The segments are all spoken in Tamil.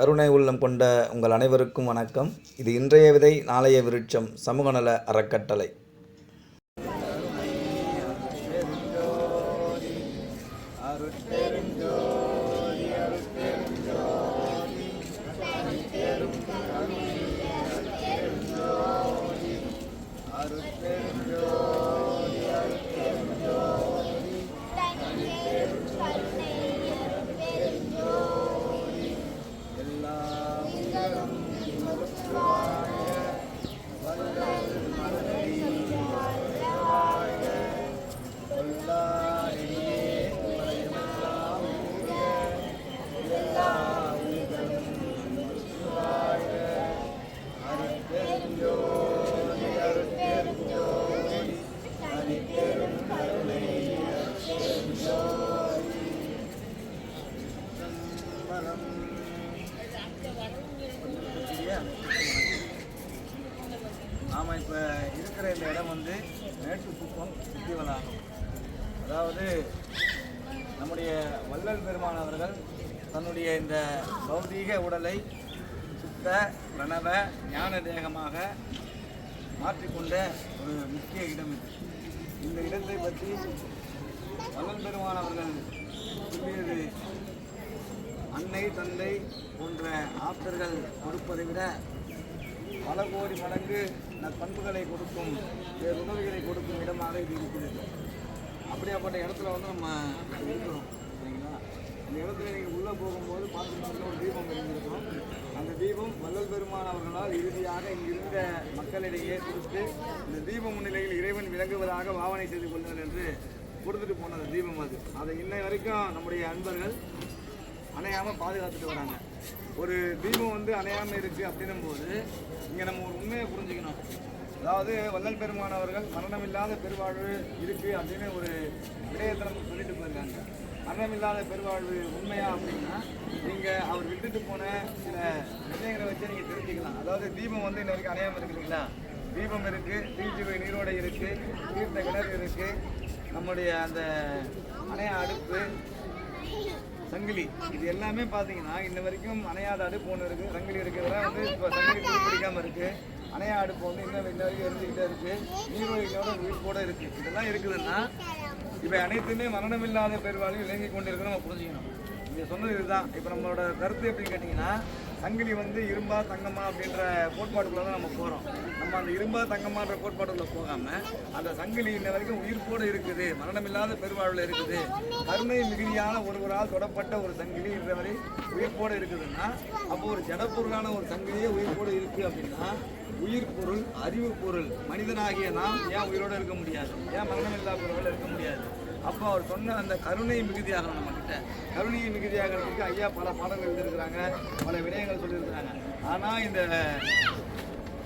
கருணை உள்ளம் கொண்ட உங்கள் அனைவருக்கும் வணக்கம். இது இன்றைய விதை நாளைய விருட்சம் சமூக நல அறக்கட்டளை. இந்த பௌதீக உடலை சுத்த பிரணவ ஞான தேகமாக மாற்றிக்கொண்ட ஒரு முக்கிய இடம் இது. இந்த இடத்தை பற்றி வள்ளல் பெருமான் அவர்கள் சொல்லியது. அன்னை தந்தை போன்ற ஆப்தர்கள் கொடுப்பதை விட பல கோடி மடங்கு நற்பண்புகளை கொடுக்கும் உணவுகளை உதவிகளை கொடுக்கும் இடமாக இது இருக்கிறது. அப்படியாப்பட்ட இடத்துல வந்து நம்ம இருக்கிறோம் சரிங்களா இந்த இடத்துல நீங்கள் உள்ளே போகும்போது பார்த்துக்கிட்டு ஒரு தீபம் இருந்திருக்கும் அந்த தீபம் வள்ளல் பெருமான் அவர்களால் இறுதியாக இங்கிருந்த மக்களிடையே கொடுத்து இந்த தீப முன்னிலையில் இறைவன் விளங்குவதாக பாவனை செய்து கொள்ளுங்கள் என்று கொடுத்துட்டு போன தீபம் அது. அதை இன்னை வரைக்கும் நம்முடைய அன்பர்கள் அணையாமல் பாதுகாத்துட்டு வராங்க. ஒரு தீபம் வந்து அணையாமல் இருக்குது அப்படின்னும் போது இங்கே நம்ம ஒரு உண்மையை புரிஞ்சுக்கணும். அதாவது வள்ளல் பெருமானவர்கள் மரணமில்லாத பெருவாழ்வு இருக்குது அப்படின்னு ஒரு விடயத்தை நம்ம சொல்லிட்டு போயிருக்காங்க. அறமில்லாத பெருவாழ்வு உண்மையா அப்படின்னா நீங்கள் அவர் விட்டுட்டு போன சில விஷயங்களை வச்சு நீங்கள் தெரிஞ்சுக்கலாம். அதாவது தீபம் வந்து இன்ன வரைக்கும் அணையாமல் இருக்குங்களா தீபம் இருக்குது தீஜுவை நீரோடை இருக்குது தீர்த்த கிணறு இருக்குது நம்முடைய அந்த அணைய அடுப்பு சங்கிலி இது எல்லாமே பார்த்தீங்கன்னா இன்ன வரைக்கும் அணையாத அடுப்பு ஒன்று இருக்குது சங்கிலி இருக்கிறதெல்லாம் வந்து இப்போ சங்கிலி பிடிக்காமல் பிடிக்காம இருக்குது அணையா அடுப்பு வந்து இன்னும் இன்ன வரைக்கும் இருந்துக்கிட்டே இருக்குது உயிர் கூட இருக்குது இதெல்லாம் இருக்குதுன்னா இவை அனைத்துமே மரணமில்லாத பெருவாளையும் விளங்கி கொண்டிருக்குன்னு நம்ம புரிஞ்சுக்கணும். நீங்கள் சொன்னது இதுதான். இப்போ நம்மளோட கருத்து எப்படின்னு கேட்டிங்கன்னா சங்கிலி வந்து இரும்பா தங்கம்மா அப்படின்ற கோட்பாடுக்குள்ளே தான் நம்ம போகிறோம் நம்ம அந்த இரும்பா தங்கம்மான்ற கோட்பாடுக்குள்ள போகாமல் அந்த சங்கிலி இன்ன வரைக்கும் உயிர்ப்போடு இருக்குது மரணமில்லாத பெருவாழ்வில் இருக்குது. கருணை மிகுதியான ஒருவரால் தொடப்பட்ட ஒரு சங்கிலி இன்ற வரை உயிர்ப்போடு இருக்குதுன்னா அப்போ ஒரு ஜடப்பொருளான ஒரு சங்கிலியே உயிர்ப்போடு இருக்குது அப்படின்னா உயிர் பொருள் அறிவு பொருள். மனிதனாகிய நாம் ஏன் உயிரோடு இருக்க முடியாது? ஏன் மரணமில்லா பொருள் இருக்க முடியாது? அப்போ அவர் சொன்ன அந்த கருணை மிகுதியாகணும் நம்ம கிட்ட கருணையை மிகுதியாகிறதுக்கு ஐயா பல பாடங்கள் எழுதியிருக்கிறாங்க பல விடயங்கள் சொல்லியிருக்கிறாங்க. ஆனால் இந்த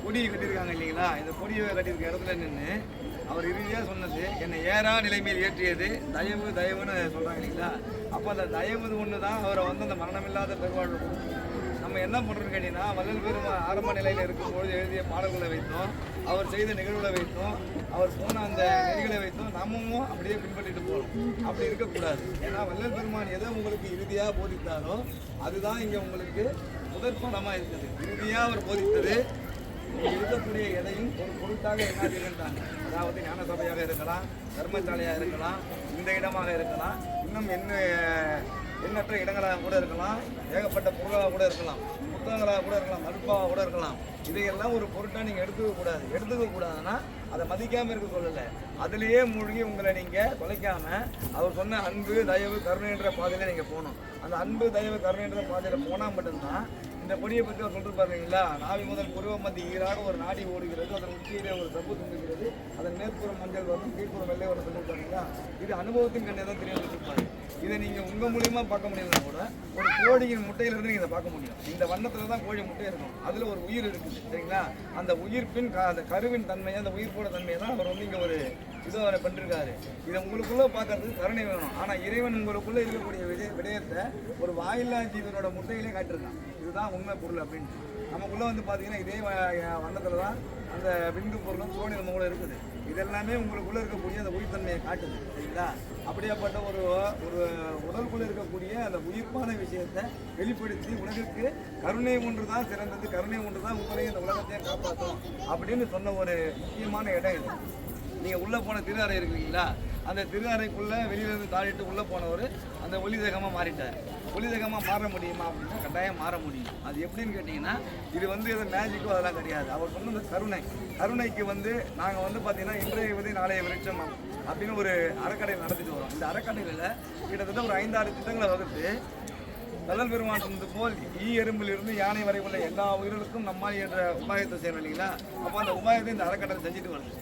கொடியை கட்டியிருக்காங்க இல்லைங்களா? இந்த கொடியை கட்டியிருக்க இடத்துல நின்று அவர் இறுதியாக சொன்னது என்னை ஏறா நிலைமையில் ஏற்றியது தயவு தயவுன்னு சொல்கிறாங்க இல்லைங்களா? அப்போ அந்த தயவு ஒன்று தான் அவரை வந்து அந்த மரணமில்லாத பெருவாழ்வு நம்ம என்ன பண்ணுறோம் கேட்டீங்கன்னா வள்ளல் பெருமா ஆரம்ப நிலையில் இருக்கும்போது எழுதிய பாடல்களை வைத்தோம். அவர் செய்த நிகழ்வுகளை வைத்தோம். அவர் போன அந்த நெறிகளை வைத்தோம். நாமும் அப்படியே பின்பற்றிட்டு போகிறோம் அப்படி இருக்கக்கூடாது. ஏன்னா வள்ளல் பெருமான் எதை உங்களுக்கு இறுதியாக போதித்தாரோ அதுதான் இங்கே உங்களுக்கு முதற்படமாக இருக்குது. இறுதியாக அவர் போதித்தது இருக்கக்கூடிய எதையும் ஒரு பொருட்டாக எண்ணாதீங்கன்றாங்க அதாவது ஞான சபையாக இருக்கலாம் தர்மசாலையாக இருக்கலாம் இந்த இடமாக இருக்கலாம். இன்னும் என்ன எண்ணற்ற இடங்களாக கூட இருக்கலாம் ஏகப்பட்ட பொருளாக கூட இருக்கலாம் புத்தகங்களாக கூட இருக்கலாம் மறுப்பாக கூட இருக்கலாம். இதையெல்லாம் ஒரு பொருட்டாக நீங்கள் எடுத்துக்க கூடாது எடுத்துக்க கூடாதுன்னா அதை மதிக்காமல் இருக்க சொல்லலை. அதுலேயே மூழ்கி உங்களை நீங்கள் தொலைக்காம அவர் சொன்ன அன்பு தயவு கருணைன்ற பாதையில் நீங்கள் போகணும். அந்த அன்பு தயவு கருணைன்ற பாதையில் போனால் மட்டும்தான் இந்த கொடியை பற்றி அவர் சொல்லிட்டு பாருங்களா நாவி முதல் புருவ மத்திய ஈராக ஒரு நாடி ஓடுகிறது அதன் உச்சியிலே ஒரு சப்பு துண்டுகிறது அதன் மேற்புறம் மஞ்சள் வரும் கீழ்ப்புறம் வெள்ளை வரும் சொல்லி இது அனுபவத்தின் கண்ணே தான் தெரியும் வச்சுருப்பாரு இதை நீங்கள் உங்கள் மூலியமாக பார்க்க முடியலனா கூட ஒரு கோழியின் முட்டையிலிருந்து நீங்கள் இதை பார்க்க முடியும். இந்த வண்ணத்தில் தான் கோழி முட்டை இருக்கும். அதில் ஒரு உயிர் இருக்குது சரிங்களா? அந்த உயிர்ப்பின் க- அந்த கருவின் தன்மையை அந்த உயிர்ப்போட தன்மையை தான் அவர் வந்து இங்கே ஒரு இதுவும் அவரை பண்ணிருக்காரு இதை உங்களுக்குள்ளே பார்க்கறதுக்கு கருணை வேணும். ஆனால் இறைவன் உங்களுக்குள்ளே இருக்கக்கூடிய விஜய விடயத்தை ஒரு வாயில்லா ஜீவனோட முட்டையிலே காட்டிருக்கான் இதுதான் உண்மை பொருள் அப்படின்ட்டு நமக்குள்ளே வந்து பார்த்தீங்கன்னா இதே வண்ணத்தில் தான் அந்த விந்து பொருளும் சோனி நம்ம கூட இருக்குது. இதெல்லாமே உங்களுக்குள்ளே இருக்கக்கூடிய அந்த உயிர்த்தன்மையை காட்டுது சரிங்களா? அப்படியாப்பட்ட ஒரு ஒரு உடலுக்குள்ளே இருக்கக்கூடிய அந்த உயிர்ப்பான விஷயத்தை வெளிப்படுத்தி உலகிற்கு கருணை ஒன்று தான் சிறந்தது. கருணை ஒன்று தான் உங்களையும் இந்த உலகத்தையும் காப்பாற்றும் அப்படின்னு சொன்ன ஒரு முக்கியமான இடம் இது. நீங்கள் உள்ளே போன திரு அறை இருக்குங்களா அந்த திருவாரைக்குள்ளே வெளியிலேருந்து தாழிட்டு உள்ளே போனவர் அந்த ஒளி தேகமாக மாறிட்டார். ஒளி தேகமாக மாற முடியுமா அப்படின்னா கட்டாயம் மாற முடியும். அது எப்படின்னு கேட்டிங்கன்னா இது வந்து எதுவும் மேஜிக்கோ அதெல்லாம் கிடையாது. அவர் சொன்ன இந்த கருணை. கருணைக்கு வந்து நாங்கள் வந்து பார்த்தீங்கன்னா இன்றைய விதை நாளைய விருட்சம் அப்படின்னு ஒரு அறக்கடை நடத்திட்டு வரோம். இந்த அறக்கடையில் கிட்டத்தட்ட ஒரு ஐந்தாறு திட்டங்களை வகுத்து கடல் பெருமான் சொன்னது போல் ஈ எறும்பிலிருந்து யானை வரை உள்ள எல்லா உயிர்களுக்கும் நம்மால் என்ற உபாயத்தை செய்யணும் இல்லைங்களா? அப்போ அந்த உபாயத்தை இந்த அறக்கட்டளை செஞ்சுட்டு வரணும்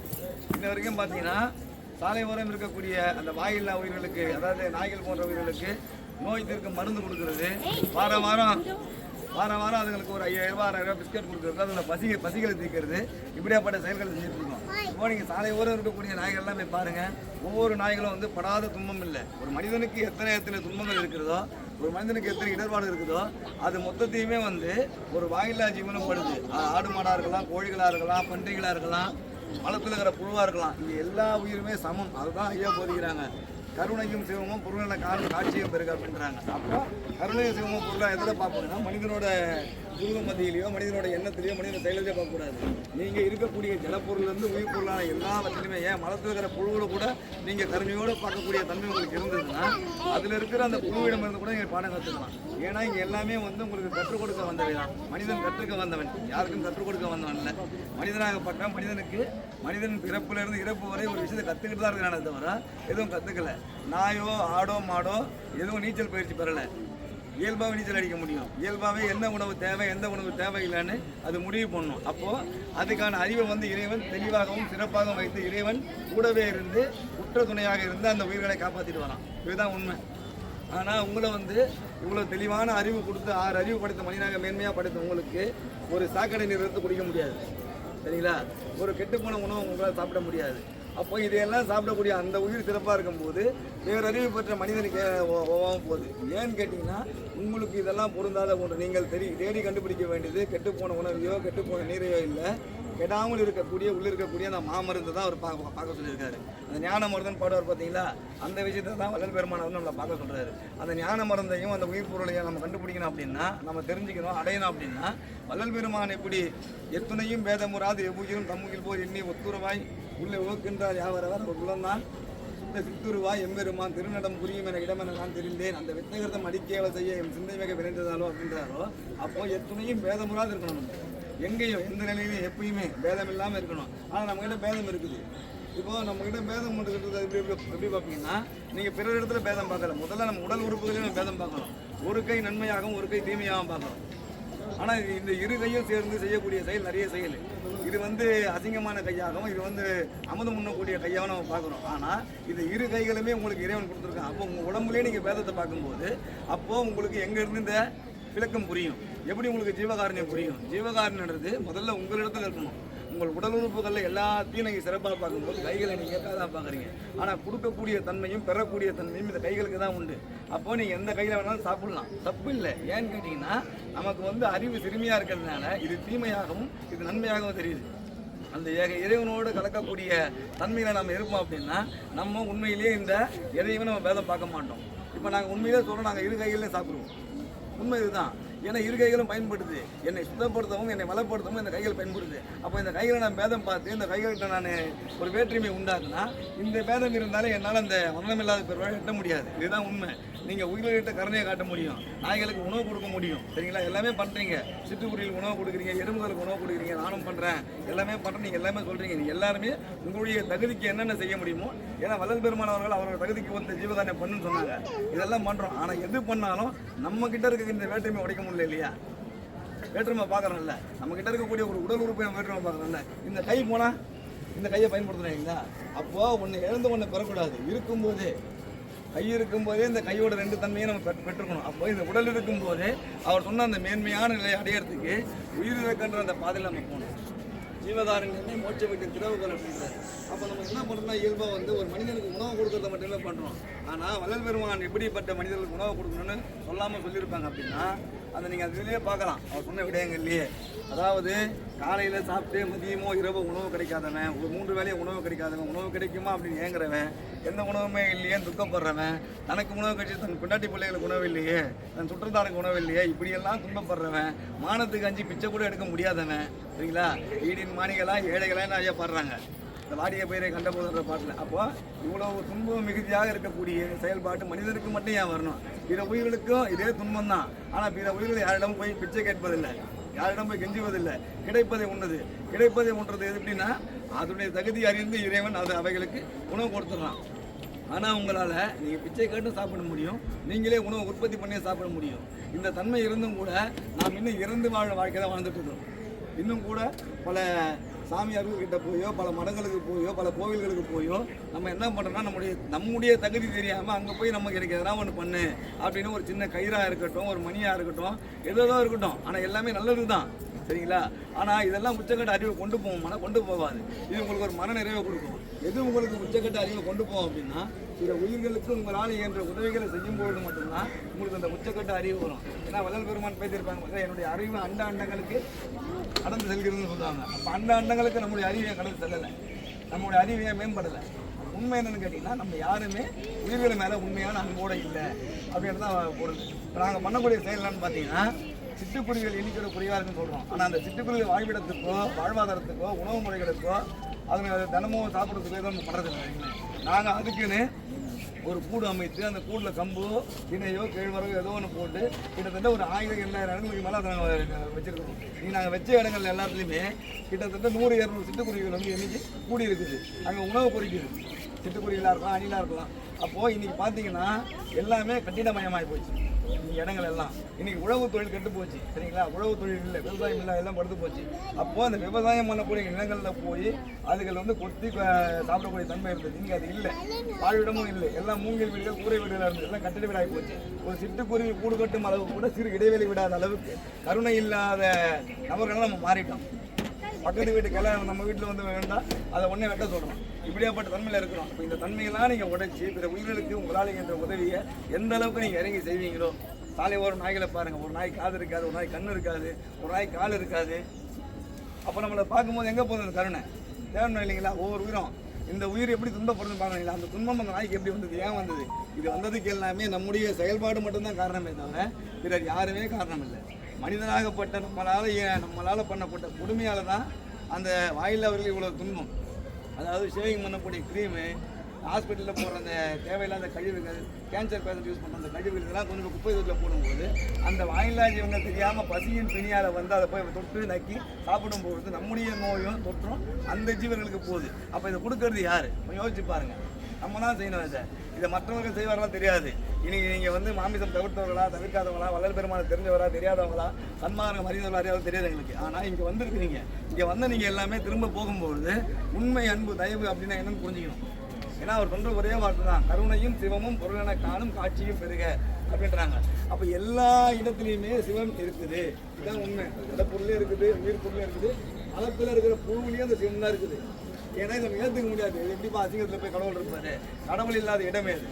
இன்ன வரைக்கும் பார்த்தீங்கன்னா சாலை ஓரம் இருக்கக்கூடிய அந்த வாயில்லா உயிர்களுக்கு அதாவது நாய்கள் போன்ற உயிர்களுக்கு நோய் தீர்க்க மருந்து கொடுக்கறது. வாரம் வாரம் வாரம் வாரம் அதுங்களுக்கு ஒரு ஐயாயிரம் ரூபாய் ஆறாயிரம் ரூபாய் பிஸ்கட் கொடுக்குறது அதில் பசி பசிகளை தீர்க்கிறது. இப்படியாப்பட்ட செயல்களை செஞ்சுட்டு இருக்கோம் இப்போ நீங்கள் சாலை ஓரம் இருக்கக்கூடிய நாய்கள்லாம் போய் பாருங்கள் ஒவ்வொரு நாய்களும் வந்து படாத துன்பம் இல்லை. ஒரு மனிதனுக்கு எத்தனை எத்தனை துன்பங்கள் இருக்கிறதோ ஒரு மனிதனுக்கு எத்தனை இடர்பாடு இருக்குதோ அது மொத்தத்தையுமே வந்து ஒரு வாயில்லா ஜீவனம் படுது. ஆடு மாடாக இருக்கலாம் கோழிகளாக இருக்கலாம் பன்றிகளாக இருக்கலாம். மலத்தில் இருக்கிற புழுவாக இருக்கலாம். இங்கே எல்லா உயிருமே சமம். அதுதான் ஐயா போதிக்கிறாங்க. கருணையும் சிவமும் பொருளான காரணம் காட்சியும் பெருக அப்படின்றாங்க. அப்போ கருணையும் சிவமும் பொருளாக எதில் பார்ப்போம்னா மனிதனோட துருவ மத்தியிலையோ மனிதனோட எண்ணத்திலையோ மனிதன் செயலத்தையோ பார்க்கக்கூடாது. நீங்கள் இருக்கக்கூடிய ஜலப்பொருள்லேருந்து உயிர் பொருளான எல்லாவற்றிலுமே ஏன் மலத்தில் இருக்கிற புழுவில் கூட நீங்கள் கருணையோடு பார்க்கக்கூடிய தன்மை உங்களுக்கு இருந்ததுன்னா அதில் இருக்கிற அந்த புழுவிடம் இருந்து கூட நீங்கள் பாடம் கற்றுக்கலாம் ஏன்னா இங்கே எல்லாமே வந்து உங்களுக்கு கற்றுக் கொடுக்க வந்தவை தான். மனிதன் கற்றுக்க வந்தவன். யாருக்கும் கற்றுக் கொடுக்க வந்தவன் இல்லை. மனிதனாகப்பட்ட மனிதனுக்கு மனிதன் பிறப்புலேருந்து இறப்பு வரை ஒரு விஷயத்தை கற்றுக்கிட்டு தான் இருக்கிறானே தவிர எதுவும் கற்றுக்கல நாயோ ஆடோ மாடோ எதுவும் நீச்சல் பயிற்சி பெறலை. இயல்பாகவே நீச்சல் அடிக்க முடியும். இயல்பாகவே என்ன உணவு தேவை எந்த உணவு தேவையில்லைன்னு அது முடிவு பண்ணும் அப்போது அதுக்கான அறிவை வந்து இறைவன் தெளிவாகவும் சிறப்பாகவும் வைத்து இறைவன் கூடவே இருந்து குற்ற துணையாக இருந்து அந்த உயிர்களை காப்பாற்றிட்டு வரான். இதுதான் உண்மை. ஆனால் உங்களை வந்து இவ்வளோ தெளிவான அறிவு கொடுத்து ஆறு அறிவு படைத்த மனிதனாக மேன்மையாக படைத்த உங்களுக்கு ஒரு சாக்கடை நீர் எடுத்து குடிக்க முடியாது. சரிங்களா? ஒரு கெட்டுப்போன உணவு உங்களால் சாப்பிட முடியாது. அப்போ இதையெல்லாம் சாப்பிடக்கூடிய அந்த உயிர் சிறப்பாக இருக்கும்போது பேரறிவு பெற்ற மனிதனுக்கு ஏன் போகுது? ஏன்னு கேட்டிங்கன்னா உங்களுக்கு இதெல்லாம் பொருந்தாத ஒன்று நீங்கள் தெரி தேடி கண்டுபிடிக்க வேண்டியது கெட்டுப்போன உணவையோ கெட்டுப்போன நீரையோ இல்லை. கெடாமல் இருக்கக்கூடிய உள்ள இருக்கக்கூடிய அந்த மாமருந்து தான் அவர் பார்க்க பார்க்க சொல்லியிருக்காரு. அந்த ஞான மருந்தன் பாடுவார் பார்த்தீங்களா? அந்த விஷயத்தை தான் வள்ளல் பெருமானவர் நம்மளை பார்க்க சொல்கிறாரு அந்த ஞான மருந்தையும் அந்த உயிர் பொருளையும் நம்ம கண்டுபிடிக்கணும் அப்படின்னா நம்ம தெரிஞ்சுக்கணும் அடையணும் அப்படின்னா வள்ளல் பெருமான் எப்படி எத்துணையும் வேதமுறாது எவ்வுயிரும் தம்முகில் போய் எண்ணி ஒத்துறவாய் உள்ளே உவக்கின்றார் யாவரவர் அவர் உள்ளந்தான் இந்த சித்துருவா எம்பெருமான் திருநடம் புரியும் என இடமென நான் தெரிந்தேன். அந்த வித்தகர்தம் அடிக்கேவல் செய்ய என் சிந்தை மிக விரைந்ததாலோ அப்படின்றாரோ அப்போ எத்துணையும் பேதமுறாது இருக்கணும். எங்கேயும் எந்த நிலையிலும் எப்பயுமே பேதம் இல்லாமல் இருக்கணும். ஆனால் நம்மகிட்ட பேதம் இருக்குது. இப்போ நம்மகிட்ட பேதம் பண்ணுறது எப்படி எப்படி எப்படி பார்ப்பீங்கன்னா நீங்கள் பிறர் இடத்துல பேதம் பார்க்கல. முதல்ல நம்ம உடல் உறுப்புகளையும் நம்ம பேதம் பார்க்கணும். ஒரு கை நன்மையாகவும் ஒரு கை தீமையாகவும் பார்க்கணும். ஆனால் இந்த இரு கையும் சேர்ந்து செய்யக்கூடிய செயல் நிறைய செயல். இது வந்து அசிங்கமான கையாகவும் இது வந்து அமுதம் உண்ணக்கூடிய கையாகவும் நம்ம பார்க்குறோம். ஆனால் இது இரு கைகளுமே உங்களுக்கு இறைவன் கொடுத்துருக்கான். அப்போ உங்கள் உடம்புலேயே நீங்கள் வேதத்தை பார்க்கும்போது அப்போது உங்களுக்கு எங்கேருந்து இந்த விளக்கம் புரியும்? எப்படி உங்களுக்கு ஜீவகாரணியம் புரியும்? ஜீவகாரணன்றது முதல்ல உங்களிடத்தில் இருக்கணும். உங்கள் உடல் உறுப்புகளில் எல்லாத்தையும் நீங்கள் சிறப்பாக பார்க்கும்போது கைகளை நீங்கள் தான் பார்க்குறீங்க. ஆனால் கொடுக்கக்கூடிய தன்மையும் பெறக்கூடிய தன்மையும் இந்த கைகளுக்கு தான் உண்டு. அப்போது நீங்கள் எந்த கையில் வேணாலும் சாப்பிடலாம். தப்பு இல்லை. ஏன்னு கேட்டிங்கன்னா நமக்கு வந்து அறிவு சிறுமியாக இருக்கிறதுனால இது தீமையாகவும் இது நன்மையாகவும் தெரியுது. அந்த ஏக இறைவனோடு கலக்கக்கூடிய தன்மையில் நம்ம இருப்போம் அப்படின்னா நம்ம உண்மையிலேயே இந்த எதையுமே நம்ம வேதம் பார்க்க மாட்டோம். இப்போ நாங்கள் உண்மையிலே சொல்கிறோம் நாங்கள் இரு கைகளிலே சாப்பிடுவோம். உண்மை இதுதான். ஏன்னா இரு கைகளும் பயன்படுது என்னை சுத்தப்படுத்தவும் என்னை வளப்படுத்தவும் இந்த கைகள் பயன்படுது. அப்போ இந்த கைகளை நான் பேதம் பார்த்து இந்த கைகள்கிட்ட நான் ஒரு வேற்றுமை உண்டாக்குனா இந்த பேதம் இருந்தாலே என்னால் அந்த மரணமில்லாத பெருவாழ் எட்ட முடியாது. இதுதான் உண்மை. நீங்கள் உயிர்கிட்ட கருணையை காட்ட முடியும். நாய்களுக்கு உணவு கொடுக்க முடியும். சரிங்களா? எல்லாமே பண்ணுறீங்க சிட்டுக்குருவியில் உணவு கொடுக்குறீங்க எறும்புகளுக்கு உணவு கொடுக்குறீங்க நானும் பண்ணுறேன் எல்லாமே பண்ணுறேன் நீங்கள் எல்லாமே சொல்கிறீங்க நீங்கள் எல்லாருமே உங்களுடைய தகுதிக்கு என்னென்ன செய்ய முடியுமோ ஏன்னா வல்லல் பெருமானவர்கள் அவர்கள் அவரோட தகுதிக்கு வந்து ஜீவகாரணம் பண்ணுன்னு சொன்னாங்க. இதெல்லாம் பண்ணுறோம் ஆனால் எது பண்ணாலும் நம்ம கிட்ட இருக்க இந்த வேற்றுமை உடைக்க முடியும் முடியல இல்லையா? வேற்றுமை பார்க்குறோம்ல. நம்ம கிட்ட இருக்கக்கூடிய ஒரு உடல் உறுப்பை நம்ம வேற்றுமை பார்க்குறோம்ல. இந்த கை போனால் இந்த கையை பயன்படுத்துறீங்களா? இல்லைங்களா அப்போது ஒன்று இழந்து ஒன்று பெறக்கூடாது. இருக்கும்போது கை இருக்கும்போதே இந்த கையோட ரெண்டு தன்மையை நம்ம பெற்று பெற்றுக்கணும். அப்போ இந்த உடல் இருக்கும்போது அவர் சொன்ன அந்த மேன்மையான நிலையை அடையிறதுக்கு உயிர் இருக்கின்ற அந்த பாதையில் நம்ம போகணும். ஜீவகாரண்யமே மோட்ச வீட்டு திறவுகள் அப்படின்றார். அப்போ நம்ம என்ன பண்ணுறோம்னா இயல்பாக வந்து ஒரு மனிதனுக்கு உணவு கொடுக்கறத மட்டுமே பண்ணுறோம் ஆனால் வள்ளல் பெருமான் எப்படிப்பட்ட மனிதர்களுக்கு உணவு கொடுக்கணும்னு சொல்லாமல் சொல்லியிருப்பாங்க அப்படின்னா அதை நீங்கள் அதுலேயே பார்க்கலாம். அவர் சொன்ன விடயங்கள்லையே. அதாவது காலையில் சாப்பிட்டு மதியமோ இரவு உணவு கிடைக்காதவன் ஒரு மூன்று வேளையும் உணவு கிடைக்காதவன் உணவு கிடைக்குமா அப்படின்னு ஏங்குறவன் எந்த உணவுமே இல்லையே துக்கப்படுறவன் தனக்கு உணவு கிடைச்சி தன் பின்னாட்டி பிள்ளைகளுக்கு உணவு இல்லையே தன் சுற்றத்தாருக்கு உணவு இல்லையே இப்படியெல்லாம் துன்பப்படுறவன் மானத்துக்கு அஞ்சு பிச்சை கூட எடுக்க முடியாதவன் சரிங்களா? ஈடின் மாணிகளாக ஏழைகளாக நிறைய பாடுறாங்க. இந்த வாடிய பயிரை கண்டபோதுன்ற பாட்டில். அப்போ இவ்வளவு துன்பம் மிகுதியாக இருக்கக்கூடிய செயல்பாட்டு மனிதனுக்கு மட்டும் ஏன் வரணும்? பிற உயிர்களுக்கும் இதே துன்பம் தான் ஆனால் பிற உயிர்கள் யாரிடம் போய் பிச்சை கேட்பதில்லை. யாரிடம் போய் கெஞ்சுவதில்லை. கிடைப்பதை உண்ணது. கிடைப்பதை உண்றது எது எப்படின்னா அதனுடைய தகுதி அறிந்து இறைவன் அது அவைகளுக்கு உணவு கொடுத்துட்றான். ஆனால் உங்களால் நீங்கள் பிச்சை கேட்டும் சாப்பிட முடியும். நீங்களே உணவு உற்பத்தி பண்ணி சாப்பிட முடியும். இந்த தன்மை இருந்தும் கூட நாம் இன்னும் இறந்து வாழ வாழ்க்கை தான் வாழ்ந்துட்டு இருக்கோம். இன்னும் கூட பல சாமியார்கள் கிட்ட போயோ பல மடங்களுக்கு போயோ பல கோவில்களுக்கு போயோ நம்ம என்ன பண்ணுறோம்னா நம்முடைய நம்முடைய தகுதி தெரியாமல் அங்கே போய் நமக்கு எனக்கு எதனா ஒன்று பண்ணு அப்படின்னு ஒரு சின்ன கயிறாக இருக்கட்டும் ஒரு மணியாக இருக்கட்டும் எதோ இருக்கட்டும். ஆனால் எல்லாமே நல்லது தான் சரிங்களா? ஆனால் இதெல்லாம் உச்சக்கட்ட அறிவை கொண்டு போகுமானா கொண்டு போகாது. இது உங்களுக்கு ஒரு மன நிறைவை கொடுக்கும். எது உங்களுக்கு உச்சக்கட்ட அறிவை கொண்டு போகும் அப்படின்னா சில உயிர்களுக்கு உங்களால் இயன்ற உதவிகளை செய்யும் பொழுது மட்டும்தான் உங்களுக்கு அந்த உச்சக்கட்ட அறிவு வரும். ஏன்னா வள்ளல் பெருமான் பேசியிருப்பாங்க என்னுடைய அறிவு அண்ட அண்டங்களுக்கு கடந்து செல்கிறதுன்னு சொல்லுவாங்க அப்போ அண்ட அண்டங்களுக்கு நம்முடைய அறிவை கடந்து செல்லலை. நம்முடைய அறிவியை மேம்படலை. உண்மை என்னன்னு கேட்டிங்கன்னா நம்ம யாருமே உயிர்கள் மேலே உண்மையான அன்போடு இல்லை. அப்படின்னு தான் பொருள் இப்போ நாங்கள் பண்ணக்கூடிய செயல் பார்த்தீங்கன்னா சிட்டுக்குருவிகள் எண்ணிக்கையோட குறைவாக இருக்குன்னு சொல்கிறோம் ஆனால் அந்த சிட்டுக்குருவிகள் வாழ்விடத்துக்கோ வாழ்வாதாரத்துக்கோ உணவு முறைகளுக்கோ அதுங்க தினமும் சாப்பிட்றதுக்கோ எதுவும் நம்ம பண்ணுறதில்லை நாங்கள் அதுக்குன்னு ஒரு கூடு அமைத்து அந்த கூடில் கம்போ திணையோ கேழ்வரகோ ஏதோ ஒன்று போட்டு கிட்டத்தட்ட ஒரு ஆயிரம் எண்ணாயிரம் இடங்களுக்கு மேலே அதை நாங்கள் வச்சுருக்கோம். நீங்கள் நாங்கள் வச்ச இடங்கள் எல்லாத்துலேயுமே கிட்டத்தட்ட நூறு இரநூறு சிட்டுக்குருவிகள் வந்து எண்ணிக்கை கூடி இருக்குது. அங்கே உணவு பொறிக்குது. சிட்டுக்குருவிகளாக இருக்கலாம் அணிலாக இருக்கலாம். அப்போது இன்றைக்கி பார்த்தீங்கன்னா எல்லாமே கட்டிடமயமாகி போச்சு. இந்த இடங்கள் எல்லாம் இன்னைக்கு உழவு தொழில் கெட்டு போச்சு சரிங்களா? உழவு தொழில் இல்லை விவசாயம் இல்லை எல்லாம் படுத்து போச்சு. அப்போது அந்த விவசாயம் பண்ணக்கூடிய நிலங்களில் போய் அதுகள் வந்து கொத்தி சாப்பிடக்கூடிய தன்மை இருந்தது. இங்கே அது இல்லை. வாழ்விடமும் இல்லை. எல்லாம் மூங்கில் வீடுகள் கூரை வீடுகளாக இருந்தது. எல்லாம் கட்டிட வீடாகி போச்சு. ஒரு சிட்டுக்குருவி கூடு கட்டும் அளவுக்கு கூட சிறு இடைவெளி விடாத அளவுக்கு கருணை இல்லாத நபர்கள் நம்ம மாறிட்டோம். பக்கத்து வீட்டு கல்யாணம் நம்ம வீட்டில் வந்து வேண்டாம். அதை உடனே வெட்ட சொல்கிறோம் இப்படியாப்பட்ட தன்மையில் இருக்கிறோம். இப்போ இந்த தன்மையெல்லாம் நீங்கள் உடைச்சி பிற உயிர்களுக்கு உங்களால் என்ற உதவியை எந்த அளவுக்கு நீங்கள் இறங்கி செய்வீங்களோ சாலை ஓரம் நாய்களை பாருங்கள் ஒரு நாய் காது இருக்காது ஒரு நாய் கண் இருக்காது ஒரு நாய் கால் இருக்காது. அப்போ நம்மளை பார்க்கும்போது எங்கே போகுது அந்த கருணை? தேவணும் இல்லைங்களா? ஒவ்வொரு உயிரும். இந்த உயிர் எப்படி துன்பப்படுதுன்னு பார்க்குறீங்களா அந்த துன்பம் அந்த நாய்க்கு எப்படி வந்தது? ஏன் வந்தது? இது வந்ததுக்கு எல்லாமே நம்முடைய செயல்பாடு மட்டும்தான் காரணமே தவிர பிறர் யாருமே காரணம் இல்லை. மனிதனாகப்பட்ட நம்மளால் நம்மளால் பண்ணப்பட்ட கொடுமையால் தான் அந்த வாயில் அவர்கள் இவ்வளோ துன்பம். அதாவது ஷேவிங் பண்ணக்கூடிய க்ரீமு ஹாஸ்பிட்டலில் போடுற அந்த தேவையில்லாத கழிவுகள் கேன்சர் பேஷண்ட் யூஸ் பண்ணுற அந்த கழிவுகள் இதெல்லாம் கொண்டு போய் குப்பை தொட்டில் போடும்போது அந்த வாயிலாஜி வந்து தெரியாமல் பசியின் பிணியால் வந்து அதை போய் தொட்டு நக்கி சாப்பிடும்போது நம்முடைய நோயும் தொற்றும் அந்த ஜீவர்களுக்கு போகுது. அப்போ இதை கொடுக்கறது யார்? கொஞ்சம் யோசிச்சு பாருங்கள் நம்ம தான் செய்யணும் இதை. இதை மற்றவர்கள் செய்வார்களா தெரியாது. இன்னைக்கு நீங்கள் வந்து மாமிசம் தவிர்த்தவர்களா தவிர்க்காதவங்களா வள்ளல் பெருமாள் தெரிஞ்சவரா தெரியாதவங்களா சன்மார்க்கம் அறிந்தவர்களா அறியாத தெரியாது எங்களுக்கு. ஆனால் இங்கே வந்திருக்கிறீங்க. இங்கே வந்த நீங்கள் எல்லாமே திரும்ப போகும்பொழுது உண்மை அன்பு தயவு அப்படின்னா என்னன்னு புரிஞ்சுக்கணும். ஏன்னா அவர் சொல்கிற ஒரே வார்த்தை தான் கருணையும் சிவமும் பொருளென காணும் காட்சியும் பெருக அப்படின்றாங்க. அப்போ எல்லா இடத்துலையுமே சிவம் இருக்குது. இதுதான் உண்மை. இடப்பொருளே இருக்குது உயிர் பொருளே இருக்குது. அளப்பில் இருக்கிற புழுவிலையும் அந்த சிவம் தான் இருக்குது. ஏன்னா இதை ஏற்றுக்க முடியாது. எப்படிப்பா அசிங்கத்தில் போய் கடவுள் இருப்பாரு? கடவுள் இல்லாத இடமே அது.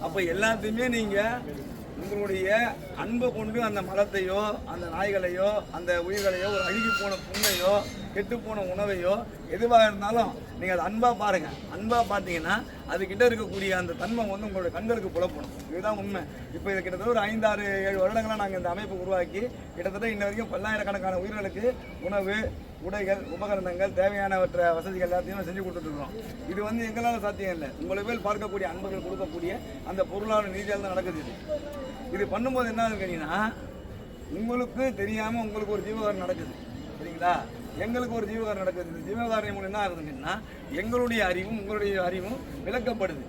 அப்போ எல்லாத்தையுமே நீங்கள் உங்களுடைய அன்பை கொண்டு அந்த மரத்தையோ அந்த நாய்களையோ அந்த உயிர்களையோ ஒரு அழுகி போன புண்ணையோ கெட்டு போன உணவையோ எதுவாக இருந்தாலும் நீங்கள் அதை அன்பாக பாருங்கள் அன்பாக பார்த்தீங்கன்னா அதுக்கிட்ட இருக்கக்கூடிய அந்த தன்மை வந்து உங்களுடைய கண்களுக்கு புலப்படும். இதுதான் உண்மை. இப்போ இது கிட்டத்தட்ட ஒரு ஐந்தாறு ஏழு வருடங்களாக நாங்கள் இந்த அமைப்பு உருவாக்கி கிட்டத்தட்ட இன்ன வரைக்கும் பல்லாயிரக்கணக்கான உயிர்களுக்கு உணவு உடைகள் உபகரணங்கள் தேவையானவற்ற வசதிகள் எல்லாத்தையும் செஞ்சு கொடுத்துட்ருக்கோம் இது வந்து எங்களால் சாத்தியம் இல்லை. உங்களை மேல் பார்க்கக்கூடிய அன்பர்கள் கொடுக்கக்கூடிய அந்த பொருளாதார நீதியால் தான் நடக்குது இது. இது பண்ணும்போது என்ன ஆகுது கேட்டீங்கன்னா உங்களுக்கு தெரியாமல் உங்களுக்கு ஒரு ஜீவகாரம் நடக்குது. சரிங்களா? எங்களுக்கு ஒரு ஜீவகாரம் நடக்குது. இந்த ஜீவகாரியம் என்ன ஆகுதுன்னா எங்களுடைய அறிவும் உங்களுடைய அறிவும் விளக்கப்படுது.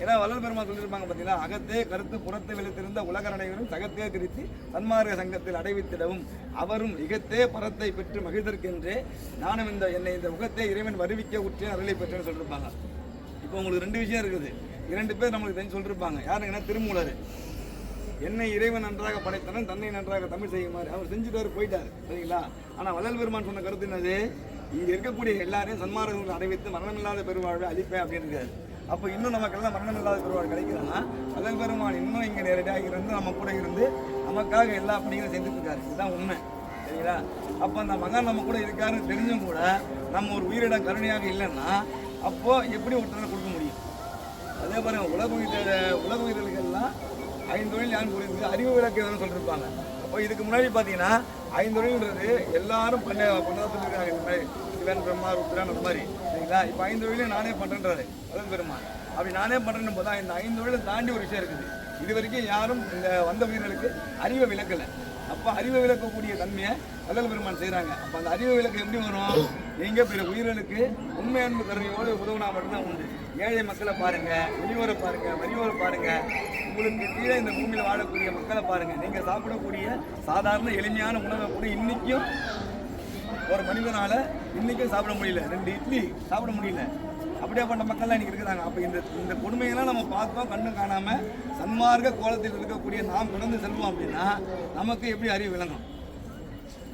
ஏன்னா வள்ளல் பெருமாள் சொல்லியிருப்பாங்க பார்த்தீங்கன்னா அகத்தே கருத்து புறத்தை விழித்திருந்த உலக அனைவரும் சகத்தே திருத்தி சன்மார்க்க சங்கத்தில் அடைவித்திடவும். அவரும் இகத்தே பரத்தை பெற்று மகிழ்தற்கென்றே நானும் இந்த என்னை இந்த முகத்தை இறைவன் வருவிக்க உற்றே அருளை பெற்றேன்னு சொல்லியிருப்பாங்க. இப்போ உங்களுக்கு ரெண்டு விஷயம் இருக்குது. இரண்டு பேர் நம்மளுக்கு தெரிஞ்சு சொல்லியிருப்பாங்க. யாருங்கன்னா திருமூலர். என்னை இறைவன் நன்றாக படைத்தனன் தன்னை நன்றாக தமிழ் செய்யுமாறு. அவர் செஞ்சுட்டாரு போயிட்டார் சரிங்களா? ஆனால் வள்ளல் பெருமான் சொன்ன கருத்து என்னது? இங்கே இருக்கக்கூடிய எல்லாரையும் சன்மார்க்கங்களை அடைவித்து மரணமில்லாத பெருவாழ்வை அளிப்பேன் அப்படின்னு இருக்காரு. அப்போ இன்னும் நமக்கெல்லாம் மரணமில்லாத பெருவாழ் கிடைக்குதுன்னா வள்ளல் பெருமான் இன்னும் இங்கே நேரடியாக இருந்து நம்ம கூட இருந்து நமக்காக எல்லா பணிகளும் செஞ்சுட்டு இருக்காரு. இதுதான் உண்மை சரிங்களா? அப்போ அந்த மகன் நம்ம கூட இருக்காருன்னு தெரிஞ்சும் கூட நம்ம ஒரு உயிரிடம் கருணையாக இல்லைன்னா அப்போ எப்படி ஒருத்தனை கொடுக்க முடியும்? அதே பாருங்க உலக உயிர் உலக உயிர்களுக்கு ஐந்தொழில் யான் கூறியிருக்கு அறிவு விளக்கு எதுவும் சொல்லியிருப்பாங்க அப்போ இதுக்கு முன்னாடி பார்த்தீங்கன்னா ஐந்தொழில்ன்றது எல்லாரும் பண்ண பண்ணதான் சொல்லியிருக்காங்க இந்த மாதிரி சிவன் பிரம்மா ருத்ரான் அந்த மாதிரி. சரிங்களா? இப்போ ஐந்தொழிலையும் நானே பண்ணுறேன்றாரு அதான் பெருமாள். அப்படி நானே பண்ணுறேன்னு போது இந்த ஐந்தொழிலை தாண்டி ஒரு விஷயம் இருக்குது. இது வரைக்கும் யாரும் இந்த வந்த உயிர்களுக்கு அறிவை விளக்கலை. அப்போ அறிவை விளக்கக்கூடிய தன்மையை வள்ளல் பெருமான் செய்கிறாங்க அப்போ அந்த அறிவை விளக்கு எப்படி வரும்? நீங்கள் பிற உயிர்களுக்கு உண்மை அன்பு கருணையோடு உதவுனா மட்டும்தான் உண்டு. ஏழை மக்களை பாருங்க வெளியோரை பாருங்க வரியோரை பாருங்க. உங்களுக்கு கீழே இந்த பூமியில் வாழக்கூடிய மக்களை பாருங்க. நீங்கள் சாப்பிடக்கூடிய சாதாரண எளிமையான உணவை கூட இன்னைக்கும் ஒரு மனிதனால இன்னைக்கும் சாப்பிட முடியல. ரெண்டு இட்லி சாப்பிட முடியல. அப்படியாப்பட்ட மக்கள்லாம் இன்றைக்கி இருக்கிறாங்க. அப்போ இந்த இந்த கொடுமையெல்லாம் நம்ம பார்த்தோம் கண்ணு காணாம சன்மார்க்க கோலத்தில் இருக்கக்கூடிய நாம் தொடர்ந்து செல்வோம் அப்படின்னா நமக்கு எப்படி அறிவு விளங்கும்?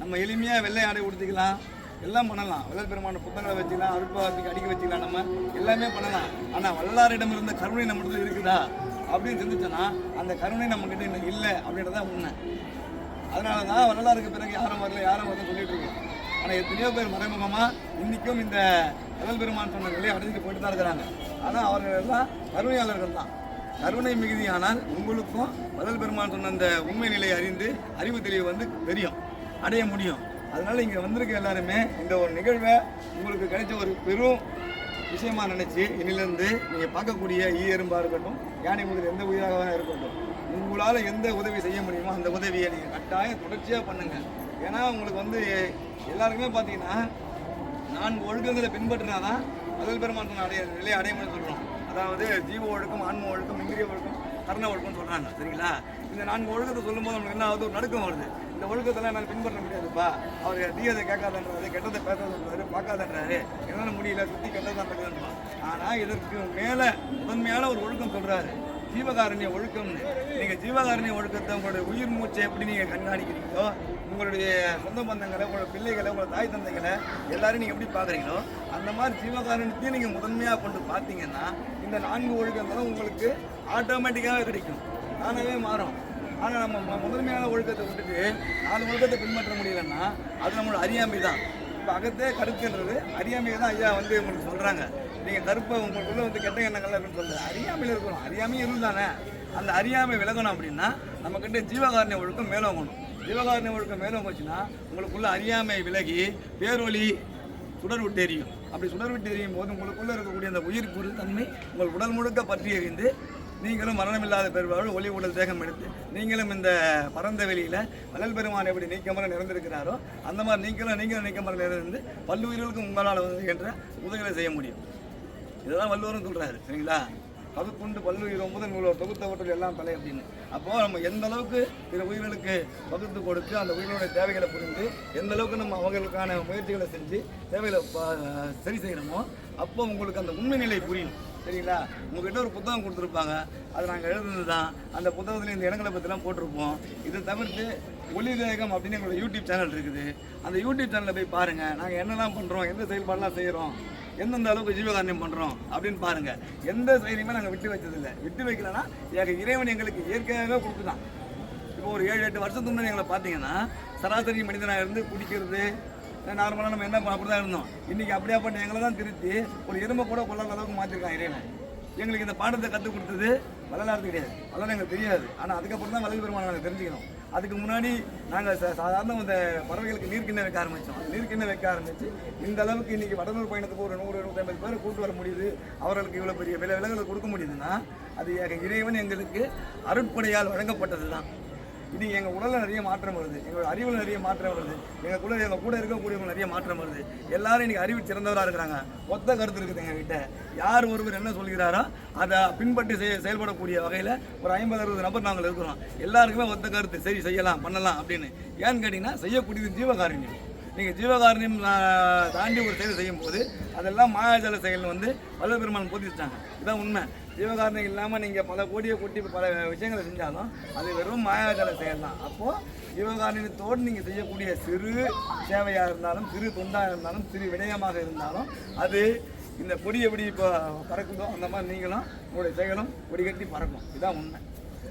நம்ம எளிமையாக வெள்ளை ஆடை உடுத்திக்கலாம் எல்லாம் பண்ணலாம். வள்ளல் பெருமான புத்தகங்களை வச்சுக்கலாம் அருட்பாவத்துக்கு அடிக்க வச்சுக்கலாம் நம்ம எல்லாமே பண்ணலாம். ஆனால் வல்லாரிடம் இருந்த கருணை நம்மளுக்கு இருக்குதா? அப்படின்னு சிந்திச்சோன்னா அந்த கருணை நம்மக்கிட்ட இன்னும் இல்லை அப்படின்றதான் உண்மை. அதனால தான் வரலாறுக்கு பிறகு யாரும் வரல யாரும் வரல சொல்லிட்டு இருக்கோம். ஆனால் எத்தனையோ பேர் மறைமுகமாக இன்றைக்கும் இந்த கடல் பெருமான் சொன்ன நிலையை அடைஞ்சிட்டு போயிட்டு தான் இருக்கிறாங்க. ஆனால் அவர்கள் எல்லாம் கருணையாளர்கள் தான். கருணை மிகுதியானால் உங்களுக்கும் வள்ளல் பெருமான் சொன்ன அந்த உண்மை நிலையை அறிந்து அறிவு தெளிவு வந்து தெரியும் அடைய முடியும். அதனால் இங்கே வந்திருக்க எல்லாருமே இந்த ஒரு நிகழ்வை உங்களுக்கு கிடைச்ச ஒரு பெரும் விஷயமா நினச்சி இன்னிலிருந்து நீங்கள் பார்க்கக்கூடிய ஈ இருக்கட்டும் யானை முதல் எந்த உயிராக இருக்கட்டும் உங்களால் எந்த உதவி செய்ய முடியுமோ அந்த உதவியை நீங்கள் கட்டாயம் தொடர்ச்சியாக பண்ணுங்கள் ஏன்னா உங்களுக்கு வந்து எல்லாருக்குமே பார்த்தீங்கன்னா நான்கு ஒழுக்கங்களை பின்பற்றினாதான் முதல் பெருமான் அடைய நிலையை அடையணும்னு சொல்கிறோம் அதாவது ஜீவ ஒழுக்கம் ஆன்ம ஒழுக்கம் இந்திரிய ஒழுக்கம் கர்ண ஒழுக்கம்னு சொல்கிறாங்க சரிங்களா? இந்த நான்கு ஒழுக்கத்தை சொல்லும்போது நமக்கு என்ன ஆகுது? ஒரு நடுக்கம் வருது. இந்த ஒழுக்கத்தெல்லாம் என்னால் பின்பற்ற முடியாதுப்பா. அவர் தீயதை கேட்காதன்றாரு கெட்டதை பேசாதன்றாரு பார்க்காதன்றாரு. என்னால் முடியல சுற்றி கெட்டதான் இருக்குதுன்றான் ஆனால் இதற்கு மேலே முதன்மையான ஒரு ஒழுக்கம் சொல்கிறாரு ஜீவகாரண்ய ஒழுக்கம்னு. நீங்கள் ஜீவகாரண்ய ஒழுக்கத்தை உங்களுடைய உயிர் மூச்சை எப்படி நீங்கள் கண்காணிக்கிறீங்களோ உங்களுடைய சொந்த பந்தங்களை உங்களோட பிள்ளைகளை உங்களோட தாய் தந்தைகளை எல்லாரும் நீங்கள் எப்படி பார்க்குறீங்களோ அந்த மாதிரி ஜீவகாரண்யத்தையும் நீங்கள் முதன்மையாக கொண்டு பார்த்தீங்கன்னா இந்த நான்கு ஒழுக்கங்களும் உங்களுக்கு ஆட்டோமேட்டிக்காகவே கிடைக்கும். தானாகவே மாறும். ஆனால் நம்ம முதன்மையான ஒழுக்கத்தை விட்டுட்டு நாலு ஒழுக்கத்தை பின்பற்ற முடியலன்னா அது நம்மளோட அறியாமை தான் இப்போ அகத்தே கருத்துன்றது அறியாமையை தான் ஐயா வந்து உங்களுக்கு சொல்கிறாங்க நீங்கள் கருப்பை உங்களுக்குள்ளே வந்து கெட்ட எண்ணங்கள் அப்படின்னு சொல்கிறது அறியாமையில் இருக்கணும். அறியாமையும் இருந்தானே அந்த அறியாமை விலகணும் அப்படின்னா நம்மக்கிட்ட ஜீவகாரண ஒழுக்கம் மேலோங்கணும் ஜீவகாரண ஒழுக்கம் மேலோங்கச்சுன்னா உங்களுக்குள்ள அறியாமை விலகி பேரொலி சுடர் விட்டு எரியும். அப்படி சுடர் விட்டு எரியும் போது உங்களுக்குள்ளே இருக்கக்கூடிய அந்த உயிர் பொருள் தன்மை உங்கள் உடல் முழுக்க பற்றி எறிந்து நீங்களும் மரணமில்லாத பெருவாழ்வு ஒளி உடல் தேகம் எடுத்து நீங்களும் இந்த பரந்த வெளியில் வளல் பெருமான் எப்படி நீக்கமர நிறைந்திருக்கிறாரோ அந்த மாதிரி நீங்களும் நீங்களும் நீக்கமர நிறைந்து பல்லுயிர்களுக்கும் உங்களால் வந்து என்ற உதவிகளை செய்ய முடியும். இதுதான் வள்ளுவரும் சொல்கிறாரு சரிங்களா? பகுப்புண்டு பல்லுயிர் முதல் நூலோர் தொகுத்தவற்றில் எல்லாம் தலை அப்படின்னு. அப்போ நம்ம எந்த அளவுக்கு சில உயிர்களுக்கு பகுத்து கொடுத்து அந்த உயிர்களுடைய தேவைகளை புரிந்து எந்த அளவுக்கு நம்ம அவங்களுக்கான முயற்சிகளை செஞ்சு தேவைகளை ப- சரி செய்யணுமோ அப்போ உங்களுக்கு அந்த உண்மை நிலை புரியும் சரிங்களா? உங்ககிட்ட ஒரு புத்தகம் கொடுத்துருப்பாங்க. அது நாங்கள் எழுதுனது தான் அந்த புத்தகத்தில் இந்த இடங்களை பற்றிலாம் போட்டிருப்போம். இதை தவிர்த்து ஒளி வேகம் அப்படின்னு எங்களோட யூடியூப் சேனல் இருக்குது. அந்த யூடியூப் சேனலில் போய் பாருங்கள் நாங்கள் என்னெல்லாம் பண்ணுறோம் எந்த செயல்பாடெல்லாம் செய்கிறோம் எந்தெந்த அளவுக்கு ஜீவகாரண்யம் பண்ணுறோம் அப்படின்னு பாருங்கள் எந்த செயலையுமே நாங்கள் விட்டு வச்சதில்லை விட்டு வைக்கலன்னா எங்கள் இறைவன் எங்களுக்கு இயற்கையாகவே கொடுத்துட்டான். இப்போ ஒரு ஏழு எட்டு வருஷத்துக்கு முன்னாடி எங்களை பார்த்தீங்கன்னா சராசரி மனிதனாக இருந்து குடிக்கிறது நார்மலாக நம்ம என்ன அப்படி தான் இருந்தோம். இன்றைக்கி அப்படியாப்பட்ட எங்களை தான் திருத்தி ஒரு எறும்பை கூட கொள்ளாத அளவுக்கு மாற்றிருக்கான் இறைவன். எங்களுக்கு இந்த பாடத்தை கற்றுக் கொடுத்தது வள்ளலாருக்கு கிடையாது. அதெல்லாம் எங்களுக்கு தெரியாது. ஆனால் அதுக்கப்புறம் தான் வள்ளல் பெருமாள் நாங்கள் தெரிஞ்சுக்கணும். அதுக்கு முன்னாடி நாங்கள் சாதாரண இந்த பறவைகளுக்கு நீர்க்கிண்ண வைக்க ஆரம்பித்தோம் நீர்க்கிண்ண வைக்க ஆரம்பித்து இந்த அளவுக்கு இன்றைக்கி வடலூர் பயணத்துக்கு ஒரு நூறு நூற்றம்பது பேர் கூட்டு வர முடியுது. அவர்களுக்கு இவ்வளோ பெரிய விலை விலங்குகளை கொடுக்க முடியுதுன்னா அது இறைவன் எங்களுக்கு அருட்படையால் வழங்கப்பட்டது தான் இது எங்கள் உடலில் நிறைய மாற்றம் வருது. எங்களோட அறிவில் நிறைய மாற்றம் வருது. எங்கள் கூட எங்கள் கூட இருக்கக்கூடியவங்க நிறைய மாற்றம் வருது. எல்லாரும் இன்னைக்கு அறிவு சிறந்தவராக இருக்கிறாங்க. ஒத்த கருத்து இருக்குது எங்கள் கிட்டே யார் ஒருவர் என்ன சொல்கிறாரோ அதை பின்பற்றி செய் செயல்படக்கூடிய வகையில் ஒரு ஐம்பது அறுபது நபர் நாங்கள் இருக்கிறோம். எல்லாருக்குமே ஒத்த கருத்து. சரி செய்யலாம் பண்ணலாம் அப்படின்னு. ஏன்னு கேட்டிங்கன்னா செய்யக்கூடியது ஜீவகாரண்யம். நீங்கள் ஜீவகாரண்யம் தாண்டி ஒரு செயல் செய்யும்போது அதெல்லாம் மாயாஜால செயல் வந்து வல்லல் பெருமான் போதிச்சிட்டாங்க. இதுதான் உண்மை. ஜீவகாரணம் இல்லாமல் நீங்கள் பல கோடியை கொட்டி பல விஷயங்களை செஞ்சாலும் அது வெறும் மாயாஜால செயல் தான் அப்போது ஜீவகாரணத்தோடு நீங்கள் செய்யக்கூடிய சிறு சேவையாக இருந்தாலும் சிறு தொண்டாக இருந்தாலும் சிறு விடயமாக இருந்தாலும் அது இந்த கொடி எப்படி இப்போ பறக்குதோ அந்த மாதிரி நீங்களும் உங்களுடைய செயலும் கொடி கட்டி பறக்கும். இதுதான் உண்மை.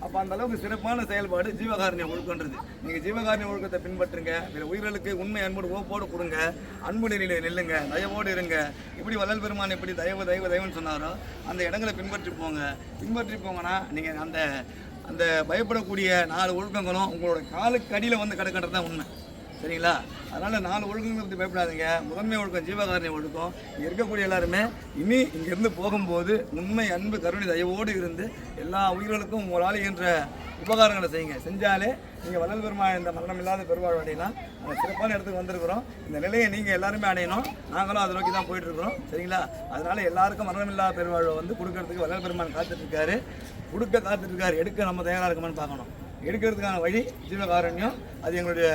அப்போ அந்த அளவுக்கு சிறப்பான செயல்பாடு ஜீவகாரணிய ஒழுக்கன்றது. நீங்கள் ஜீவகாரணிய ஒழுக்கத்தை பின்பற்றுங்க பிற உயிர்களுக்கு உண்மை அன்போடு ஓப்போடு கொடுங்க அன்பு நிலையில் நில்லுங்க தயவோடு இருங்க. இப்படி வள்ளல் பெருமான் எப்படி தயவு தயவு தயவுன்னு சொன்னாரோ அந்த இடங்களை பின்பற்றி போங்க. பின்பற்றி போங்கன்னா நீங்கள் அந்த அந்த பயப்படக்கூடிய நாலு ஒழுக்கங்களும் உங்களோட காலுக்கு அடியில் வந்து கிடக்கின்றது தான் உண்மை. சரிங்களா? அதனால் நாலு ஒழுக்கங்களை பற்றி பயப்படாதீங்க. முதன்மை ஒழுக்கம் ஜீவகாரணி ஒழுக்கம். இங்கே இருக்கக்கூடிய எல்லாருமே இனி இங்கேருந்து போகும்போது உண்மை அன்பு கருணை தயவோடு இருந்து எல்லா உயிர்களுக்கும் உங்களால் என்ற உபகாரங்களை செய்யுங்க. செஞ்சாலே நீங்கள் வள்ளல் பெருமா இந்த மரணம் இல்லாத பெருவாழ் அடையலாம். அந்த சிறப்பான இடத்துக்கு வந்திருக்கிறோம். இந்த நிலையை நீங்கள் எல்லாருமே அடையணும். நாங்களும் அதை நோக்கி தான் போயிட்டுருக்கிறோம். சரிங்களா? அதனால் எல்லாருக்கும் மரணம் இல்லாத பெருவாழ்வை வந்து கொடுக்கறதுக்கு வள்ளல் பெருமான் காத்துட்ருக்காரு கொடுக்க காத்துட்ருக்காரு எடுக்க நம்ம தயாராக இருக்கோமான்னு பார்க்கணும். எடுக்கிறதுக்கான வழி ஜீவகாரண்யம். அது எங்களுடைய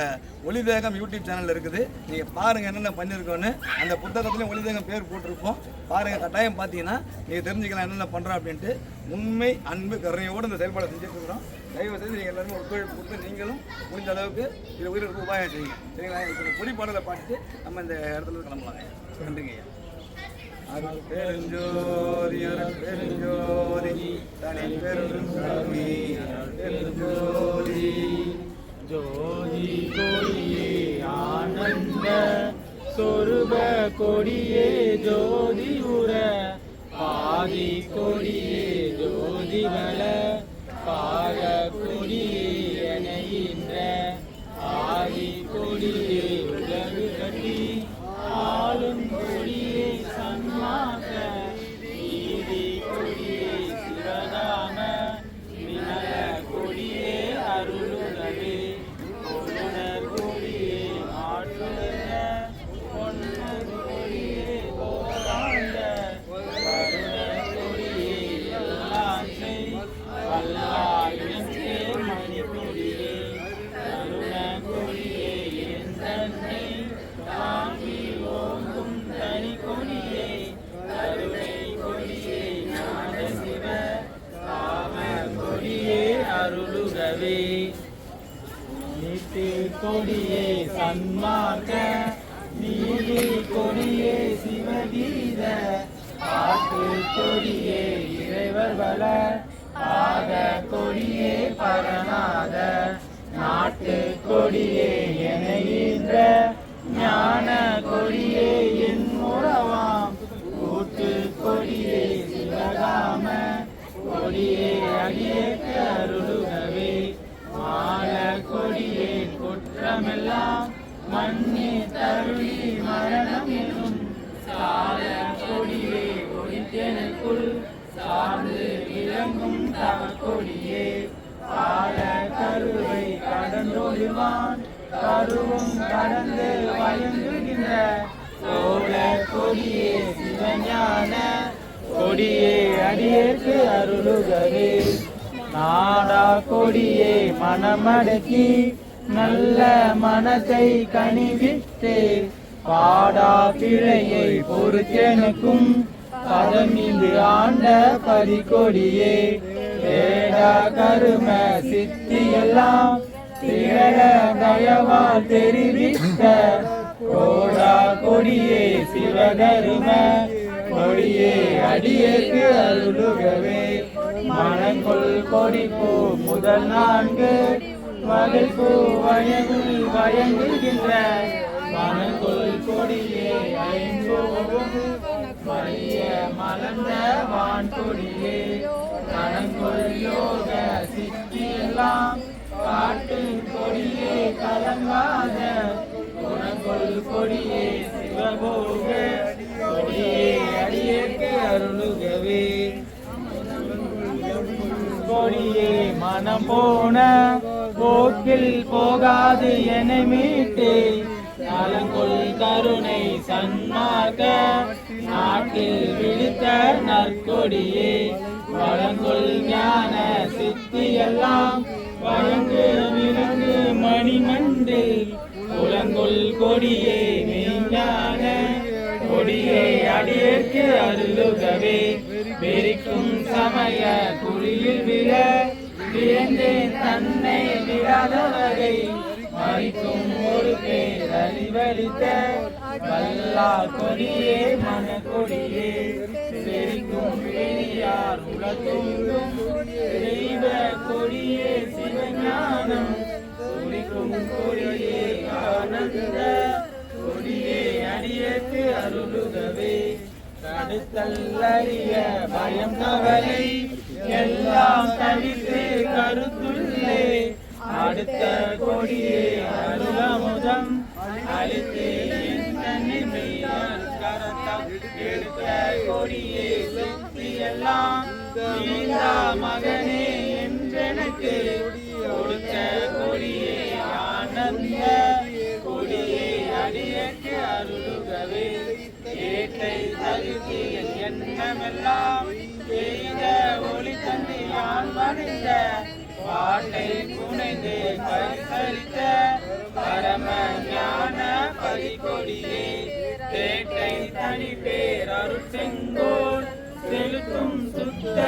ஒளிதேகம் யூடியூப் சேனலில் இருக்குது. நீங்கள் பாருங்கள் என்னென்ன பண்ணியிருக்கோன்னு அந்த புத்தகத்துலேயும் ஒளிதேகம் பேர் போட்டிருப்போம் பாருங்கள் கட்டாயம் பார்த்தீங்கன்னா நீங்கள் தெரிஞ்சுக்கலாம் என்னென்ன பண்ணுறோம் அப்படின்ட்டு உண்மை அன்பு கருணையோடு இந்த செயல்பாடை செஞ்சுருக்கிறோம் தயவு செய்து நீங்கள் எல்லாருமே ஒத்துழைப்பு கொடுத்து நீங்களும் முடிஞ்ச அளவுக்கு இது உயிருக்கு உபாயம் செய்யுங்க. சரிங்களா? இப்போ இந்த பாடலை பார்த்துட்டு நம்ம இந்த இடத்துல கிளம்பலாம். கிளம்பலாங்க நன்றிங்க ஐயா. அருள் பெருஞ்சோதி தனி பெரும் கருணை அருள் ஜோதி கொடியே ஆனந்த சொருப கொடியே ஜோதி உர. பாதி கொடியே ஜோதி வள. பாக கொடியே சன்மார்க்க நீதி கொடியே சிவகீத பாட்டு கொடியே இறைவர் வள ஆக கொடியே பரநாத நாட்டு கொடியே எனைகின்ற ஞான கொடியே என் முறவாம் கூட்டு கொடியே சிவகாம கொடியே அடியேற்று அருளுகவே மால கொடியே குற்றமெல்லாம் மண்ணி தருளி மரணம் எனும் சால கொடியே ஒளித்தெனக்குள் சார்ந்து விளங்கும் தவ கொடியே பால கருவை கடந்தோடுவான் கருவும் கடந்து வயங்குகின்ற சோழ கொடியே சிவஞான கொடியே அடியேற்கு அருளுகவே. நாடா கொடியே மனமடக்கி நல்ல மனத்தை கனிவிட்டு பாடா பிழையை பொறுத்தெனக்கும் பதமிந்து ஆண்ட பரிகொடியே வேடா கரும சித்தி எல்லாம் திகழ தயவால் தெரிவித்த. கோடா கொடியே சிவகரும கொடியே அடியேக்கு அருளுகவே. மனங்கொள் கொடிப்பூ முதல் நான்கு வகைப்பூ வயதில் வயங்குகின்ற மனங்கொள் கொடியே ஐம்போதும் மரிய மலர்ந்த வான் கொடியே மனங்கொள் யோக சித்தி காட்டு கொடியே கலங்காத குணங்கொள் கொடியே சிவபோக கொடியே அடியேற்கு அருளுகவே கொடியே மனம் போன போக்கில் போகாது என மீட்டு. நலங்கொள் கருணை சன்மார்க்க நாட்டில் விழுத்த நற்கொடியே. வழங்கொள் ஞான சித்தி எல்லாம் வழங்கு விலங்கு மணிமண்டில் உலங்கொள் கொடியே மெய்ஞான கொடியே அடியேற்கு அருளுகவே. வெறிக்கும் சமய குழியில் விழ வியந்தேன் தன்னை விடாத வகை. மறிக்கும் ஒரு பேர் அறிவழித்த வல்லா கொடியே மனக்கொடியே. செழிக்கும் பெரியார் உலகெங்கும் தெய்வ கொடியே சிவஞானம். துடிக்கும் கொடியே ஆனந்த கொடியே அடியேற்று அருளுகவே. தடுத்தல் அறிய பயம் கவலை எல்லாம் தவிர்த்து கருத்துள்ளே. அடுத்த கொடியே அருளமுதம் அழித்து கரத்தம். எடுத்த கொடியே சுத்தி எல்லாம் நீலா மகனே என்றெனக்கு. கொடுத்த கொடியே ஆனந்த. கொடியே அடியக்கு அருளுகவே. ஏட்டை தகுதி எண்ணமெல்லாம் பரிசளித்த பரம ஞான பரிகொடியே தேட்டை தனி பேர் அருள் செங்கோல் செலுத்தும் சுத்த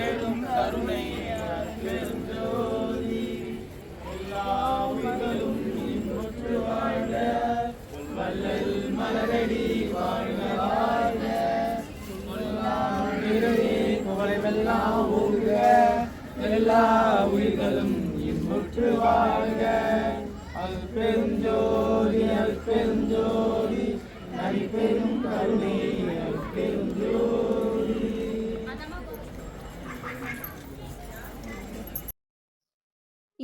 தனிப்பெரும் கருணை. அருள்பெரும் எல்லா உயிர்களும் இன்புற்று வாழ்க வள்ளல் மலரடி வாழ்க வாழ்க புகழைவெல்லாம் ஊர்க எல்லா உயிர்களும் இன்புற்று வாழ்க